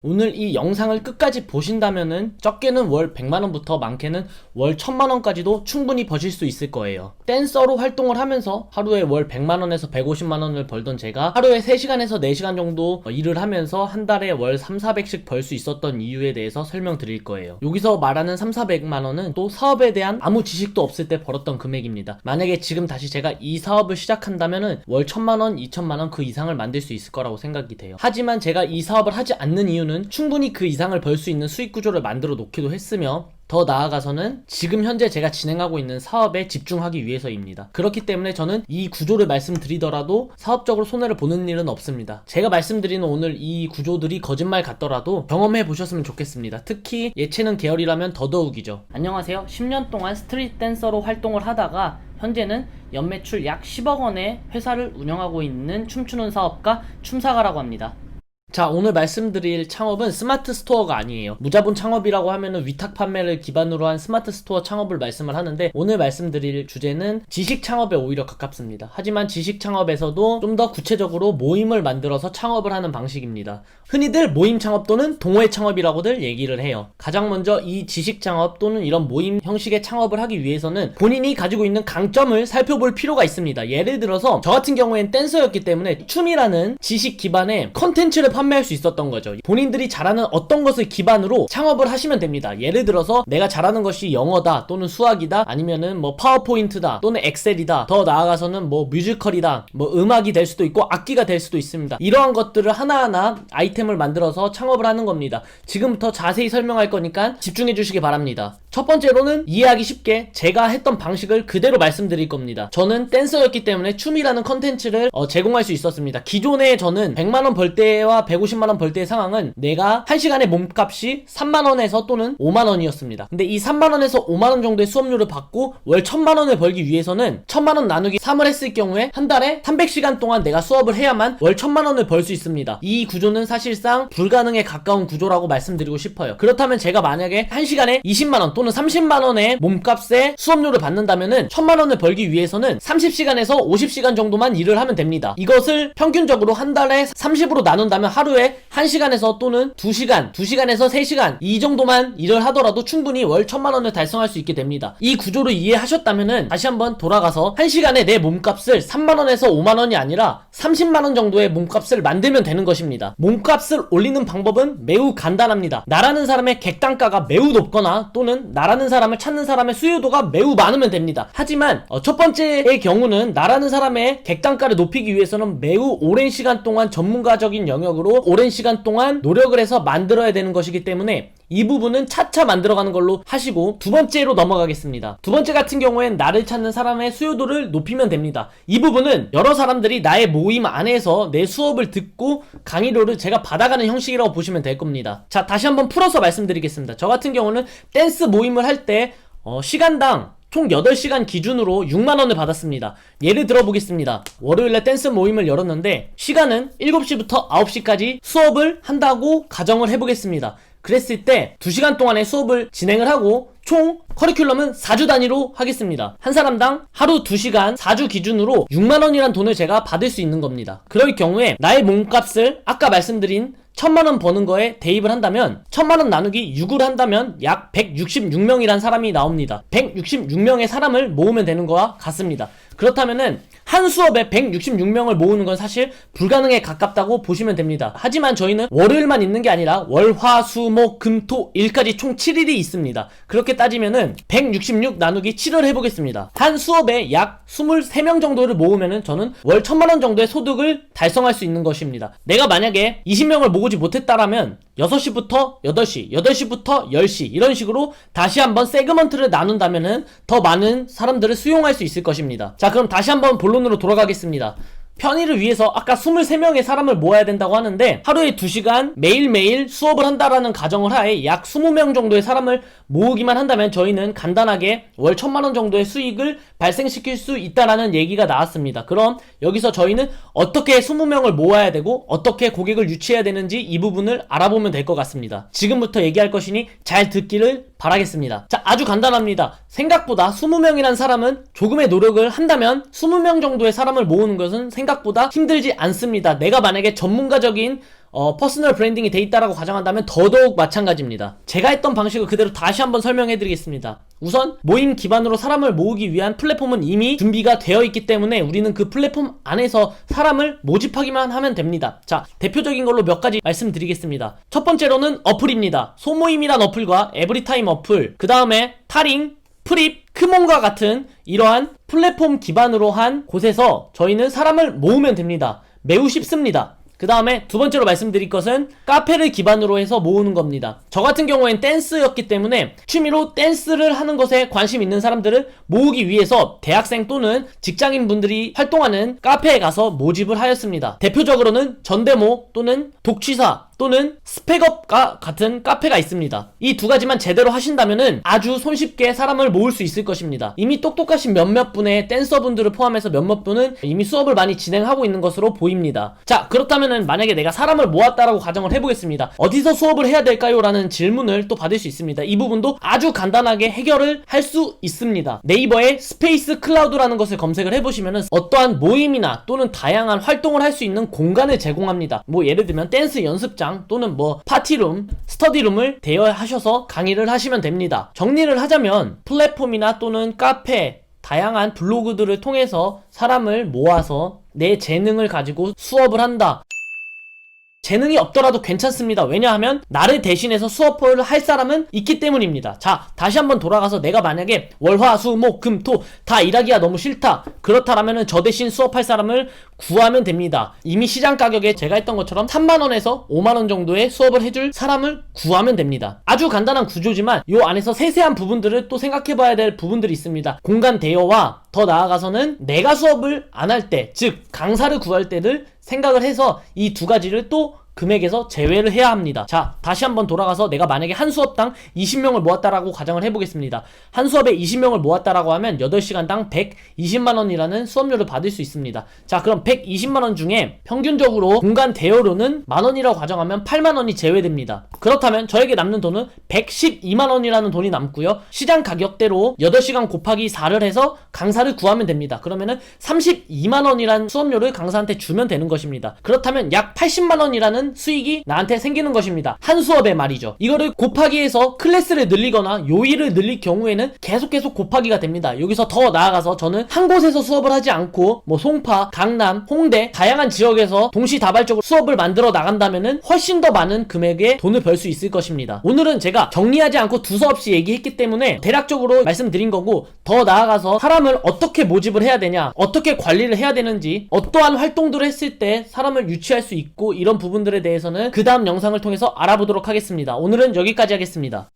오늘 이 영상을 끝까지 보신다면은 적게는 월 100만원부터 많게는 월 1000만원까지도 충분히 버실 수 있을 거예요. 댄서로 활동을 하면서 하루에 월 100만원에서 150만원을 벌던 제가 하루에 3시간에서 4시간 정도 일을 하면서 한 달에 월 3, 400씩 벌 수 있었던 이유에 대해서 설명드릴 거예요. 여기서 말하는 3, 400만원은 또 사업에 대한 아무 지식도 없을 때 벌었던 금액입니다. 만약에 지금 다시 제가 이 사업을 시작한다면은 월 1000만원, 2000만원 그 이상을 만들 수 있을 거라고 생각이 돼요. 하지만 제가 이 사업을 하지 않는 이유는 충분히 그 이상을 벌 수 있는 수익 구조를 만들어 놓기도 했으며 더 나아가서는 지금 현재 제가 진행하고 있는 사업에 집중하기 위해서입니다. 그렇기 때문에 저는 이 구조를 말씀드리더라도 사업적으로 손해를 보는 일은 없습니다. 제가 말씀드리는 오늘 이 구조들이 거짓말 같더라도 경험해 보셨으면 좋겠습니다. 특히 예체능 계열이라면 더더욱이죠. 안녕하세요. 10년 동안 스트릿 댄서로 활동을 하다가 현재는 연매출 약 10억 원의 회사를 운영하고 있는 춤추는 사업가 춤사가라고 합니다. 자, 오늘 말씀드릴 창업은 스마트 스토어가 아니에요. 무자본 창업이라고 하면은 위탁 판매를 기반으로 한 스마트 스토어 창업을 말씀을 하는데 오늘 말씀드릴 주제는 지식 창업에 오히려 가깝습니다. 하지만 지식 창업에서도 좀 더 구체적으로 모임을 만들어서 창업을 하는 방식입니다. 흔히들 모임 창업 또는 동호회 창업이라고들 얘기를 해요. 가장 먼저 이 지식 창업 또는 이런 모임 형식의 창업을 하기 위해서는 본인이 가지고 있는 강점을 살펴볼 필요가 있습니다. 예를 들어서 저 같은 경우엔 댄서였기 때문에 춤이라는 지식 기반의 컨텐츠를 판매할 수 있었던 거죠. 본인들이 잘하는 어떤 것을 기반으로 창업을 하시면 됩니다. 예를 들어서 내가 잘하는 것이 영어다 또는 수학이다 아니면은 뭐 파워포인트다 또는 엑셀이다 더 나아가서는 뭐 뮤지컬이다 뭐 음악이 될 수도 있고 악기가 될 수도 있습니다. 이러한 것들을 하나하나 아이템을 만들어서 창업을 하는 겁니다. 지금부터 자세히 설명할 거니까 집중해 주시기 바랍니다. 첫 번째로는 이해하기 쉽게 제가 했던 방식을 그대로 말씀드릴 겁니다. 저는 댄서였기 때문에 춤이라는 컨텐츠를 어, 제공할 수 있었습니다. 기존에 저는 100만원 벌 때와 150만원 벌 때의 상황은 내가 1시간의 몸값이 3만원에서 또는 5만원이었습니다. 근데 이 3만원에서 5만원 정도의 수업료를 받고 월 1000만원을 벌기 위해서는 1000만원 나누기 3을 했을 경우에 한 달에 300시간 동안 내가 수업을 해야만 월 1000만원을 벌 수 있습니다. 이 구조는 사실상 불가능에 가까운 구조라고 말씀드리고 싶어요. 그렇다면 제가 만약에 1시간에 20만원 또는 30만원의 몸값에 수업료를 받는다면은 1000만원을 벌기 위해서는 30시간에서 50시간 정도만 일을 하면 됩니다. 이것을 평균적으로 한 달에 30으로 나눈다면 하루에 1시간에서 또는 2시간, 2시간에서 3시간 이 정도만 일을 하더라도 충분히 월 1000만원을 달성할 수 있게 됩니다. 이 구조를 이해하셨다면은 다시 한번 돌아가서 1시간에 내 몸값을 3만원에서 5만원이 아니라 30만원 정도의 몸값을 만들면 되는 것입니다. 몸값을 올리는 방법은 매우 간단합니다. 나라는 사람의 객단가가 매우 높거나 또는 나라는 사람을 찾는 사람의 수요도가 매우 많으면 됩니다. 하지만 어, 첫 번째의 경우는 나라는 사람의 객단가를 높이기 위해서는 매우 오랜 시간 동안 전문가적인 영역으로 오랜 시간 동안 노력을 해서 만들어야 되는 것이기 때문에 이 부분은 차차 만들어가는 걸로 하시고 두 번째로 넘어가겠습니다. 두 번째 같은 경우엔 나를 찾는 사람의 수요도를 높이면 됩니다. 이 부분은 여러 사람들이 나의 모임 안에서 내 수업을 듣고 강의료를 제가 받아가는 형식이라고 보시면 될 겁니다. 자, 다시 한번 풀어서 말씀드리겠습니다. 저 같은 경우는 댄스 모임을 할때 어, 시간당 총 8시간 기준으로 6만원을 받았습니다. 예를 들어 보겠습니다. 월요일에 댄스 모임을 열었는데, 시간은 7시부터 9시까지 수업을 한다고 가정을 해보겠습니다. 그랬을 때 2시간 동안의 수업을 진행을 하고 총 커리큘럼은 4주 단위로 하겠습니다. 한 사람당 하루 2시간 4주 기준으로 6만원이란 돈을 제가 받을 수 있는 겁니다. 그럴 경우에 나의 몸값을 아까 말씀드린 천만원 버는 거에 대입을 한다면 천만원 나누기 6을 한다면 약 166명이란 사람이 나옵니다. 166명의 사람을 모으면 되는 거와 같습니다. 그렇다면은 한 수업에 166명을 모으는 건 사실 불가능에 가깝다고 보시면 됩니다. 하지만 저희는 월요일만 있는 게 아니라 월, 화, 수, 목, 금, 토, 일까지 총 7일이 있습니다. 그렇게 따지면은 166 나누기 7을 해보겠습니다. 한 수업에 약 23명 정도를 모으면은 저는 월 1000만원 정도의 소득을 달성할 수 있는 것입니다. 내가 만약에 20명을 모으지 못했다라면 6시부터 8시, 8시부터 10시 이런 식으로 다시 한번 세그먼트를 나눈다면은 더 많은 사람들을 수용할 수 있을 것입니다. 자, 그럼 다시 한번 본론으로 돌아가겠습니다. 편의를 위해서 아까 23명의 사람을 모아야 된다고 하는데 하루에 2시간 매일매일 수업을 한다라는 가정을 하에 약 20명 정도의 사람을 모으기만 한다면 저희는 간단하게 월 1000만원 정도의 수익을 발생시킬 수 있다라는 얘기가 나왔습니다. 그럼 여기서 저희는 어떻게 20명을 모아야 되고 어떻게 고객을 유치해야 되는지 이 부분을 알아보면 될 것 같습니다. 지금부터 얘기할 것이니 잘 듣기를 바라겠습니다. 자, 아주 간단합니다. 생각보다 20명이란 사람은 조금의 노력을 한다면 20명 정도의 사람을 모으는 것은 생각 보다 힘들지 않습니다. 내가 만약에 전문가적인 어, 퍼스널 브랜딩이 돼 있다라고 가정한다면 더더욱 마찬가지입니다. 제가 했던 방식을 그대로 다시 한번 설명해 드리겠습니다. 우선 모임 기반으로 사람을 모으기 위한 플랫폼은 이미 준비가 되어 있기 때문에 우리는 그 플랫폼 안에서 사람을 모집하기만 하면 됩니다. 자, 대표적인 걸로 몇 가지 말씀드리겠습니다. 첫 번째로는 어플입니다. 소모임이란 어플과 에브리타임 어플, 그 다음에 타링, 프립, 크몬과 같은 이러한 플랫폼 기반으로 한 곳에서 저희는 사람을 모으면 됩니다. 매우 쉽습니다. 그 다음에 두 번째로 말씀드릴 것은 카페를 기반으로 해서 모으는 겁니다. 저 같은 경우엔 댄스였기 때문에 취미로 댄스를 하는 것에 관심 있는 사람들을 모으기 위해서 대학생 또는 직장인 분들이 활동하는 카페에 가서 모집을 하였습니다. 대표적으로는 전대모 또는 독취사 또는 스펙업과 같은 카페가 있습니다. 이 두 가지만 제대로 하신다면은 아주 손쉽게 사람을 모을 수 있을 것입니다. 이미 똑똑하신 몇몇 분의 댄서분들을 포함해서 몇몇 분은 이미 수업을 많이 진행하고 있는 것으로 보입니다. 자, 그렇다면은 만약에 내가 사람을 모았다라고 가정을 해보겠습니다. 어디서 수업을 해야 될까요? 라는 질문을 또 받을 수 있습니다. 이 부분도 아주 간단하게 해결을 할 수 있습니다. 네이버에 스페이스 클라우드라는 것을 검색을 해보시면은 어떠한 모임이나 또는 다양한 활동을 할 수 있는 공간을 제공합니다. 뭐 예를 들면 댄스 연습장 또는 뭐 파티룸, 스터디룸을 대여하셔서 강의를 하시면 됩니다. 정리를 하자면 플랫폼이나 또는 카페, 다양한 블로그들을 통해서 사람을 모아서 내 재능을 가지고 수업을 한다. 재능이 없더라도 괜찮습니다. 왜냐하면 나를 대신해서 수업을 할 사람은 있기 때문입니다. 자, 다시 한번 돌아가서 내가 만약에 월화 수 목 금 토 다 일하기가 너무 싫다. 그렇다라면은 저 대신 수업할 사람을 구하면 됩니다. 이미 시장 가격에 제가 했던 것처럼 3만 원에서 5만 원 정도의 수업을 해줄 사람을 구하면 됩니다. 아주 간단한 구조지만 요 안에서 세세한 부분들을 또 생각해 봐야 될 부분들이 있습니다. 공간 대여와 더 나아가서는 내가 수업을 안 할 때, 즉 강사를 구할 때를 생각을 해서 이 두 가지를 또 금액에서 제외를 해야 합니다. 자, 다시 한번 돌아가서 내가 만약에 한 수업당 20명을 모았다라고 가정을 해보겠습니다. 한 수업에 20명을 모았다라고 하면 8시간당 120만원이라는 수업료를 받을 수 있습니다. 자, 그럼 120만원 중에 평균적으로 공간 대여료는 만원이라고 가정하면 8만원이 제외됩니다. 그렇다면 저에게 남는 돈은 112만원이라는 돈이 남고요. 시장 가격대로 8시간 곱하기 4를 해서 강사를 구하면 됩니다. 그러면은 32만원이라는 수업료를 강사한테 주면 되는 것입니다. 그렇다면 약 80만원이라는 수익이 나한테 생기는 것입니다. 한 수업에 말이죠. 이거를 곱하기 해서 클래스를 늘리거나 요일을 늘릴 경우에는 계속 계속 곱하기가 됩니다. 여기서 더 나아가서 저는 한 곳에서 수업을 하지 않고 뭐 송파, 강남, 홍대 다양한 지역에서 동시다발적으로 수업을 만들어 나간다면은 훨씬 더 많은 금액의 돈을 벌 수 있을 것입니다. 오늘은 제가 정리하지 않고 두서없이 얘기했기 때문에 대략적으로 말씀드린 거고 더 나아가서 사람을 어떻게 모집을 해야 되냐, 어떻게 관리를 해야 되는지, 어떠한 활동들을 했을 때 사람을 유치할 수 있고 이런 부분들에 대해서는 그 다음 영상을 통해서 알아보도록 하겠습니다. 오늘은 여기까지 하겠습니다.